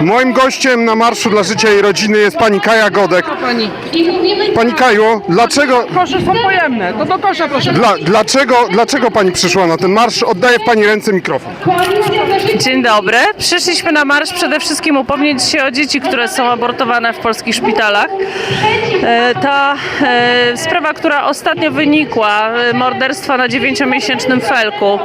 Moim gościem na Marszu dla Życia i Rodziny jest pani Kaja Godek. Pani. Pani Kaju, dlaczego, Kosze są pojemne, to do kosza proszę. dla, dlaczego, dlaczego pani przyszła na ten marsz? Oddaję w pani ręce mikrofon. Dzień dobry. Przyszliśmy na marsz przede wszystkim upomnieć się o dzieci, które są abortowane w polskich szpitalach. E, Ta e, sprawa, która ostatnio wynikła, e, morderstwa na dziewięciomiesięcznym felku,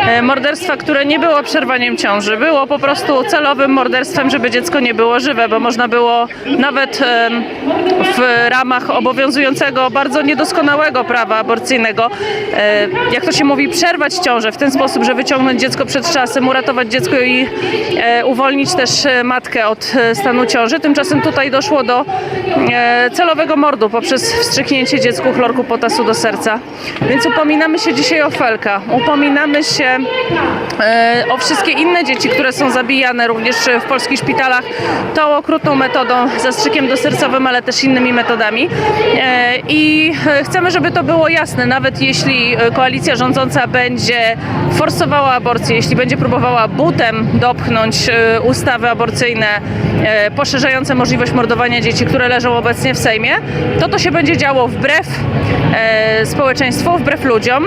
e, morderstwa, które nie było przerwaniem ciąży, było po prostu celowym morderstwem, żeby dziecko nie było żywe, bo można było nawet w ramach obowiązującego, bardzo niedoskonałego prawa aborcyjnego, e, jak to się mówi, przerwać ciążę w ten sposób, że wyciągnąć dziecko przed czasem, uratować dziecko i e, uwolnić też e, matkę od stanu ciąży. Tymczasem tutaj doszło do celowego mordu poprzez wstrzyknięcie dziecku chlorku potasu do serca. Więc upominamy się dzisiaj o Felka, upominamy się o wszystkie inne dzieci, które są zabijane również w polskich szpitalach tą okrutną metodą, zastrzykiem dosercowym, ale też innymi metodami. E, I chcemy, żeby to było jasne, nawet jeśli e, koalicja rządząca będzie forsowała aborcję, jeśli będzie próbowała butem dopchnąć e, ustawy aborcyjne poszerzające możliwość mordowania dzieci, które leżą obecnie w Sejmie, to to się będzie działo wbrew społeczeństwu, wbrew ludziom.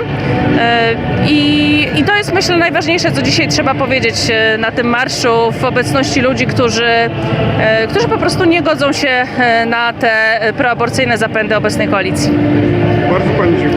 I, I to jest myślę najważniejsze, co dzisiaj trzeba powiedzieć e, na tym marszu w obecności ludzi, którzy, e, którzy po prostu nie godzą się e, na te proaborcyjne zapędy obecnej koalicji. Bardzo pani dziękuję.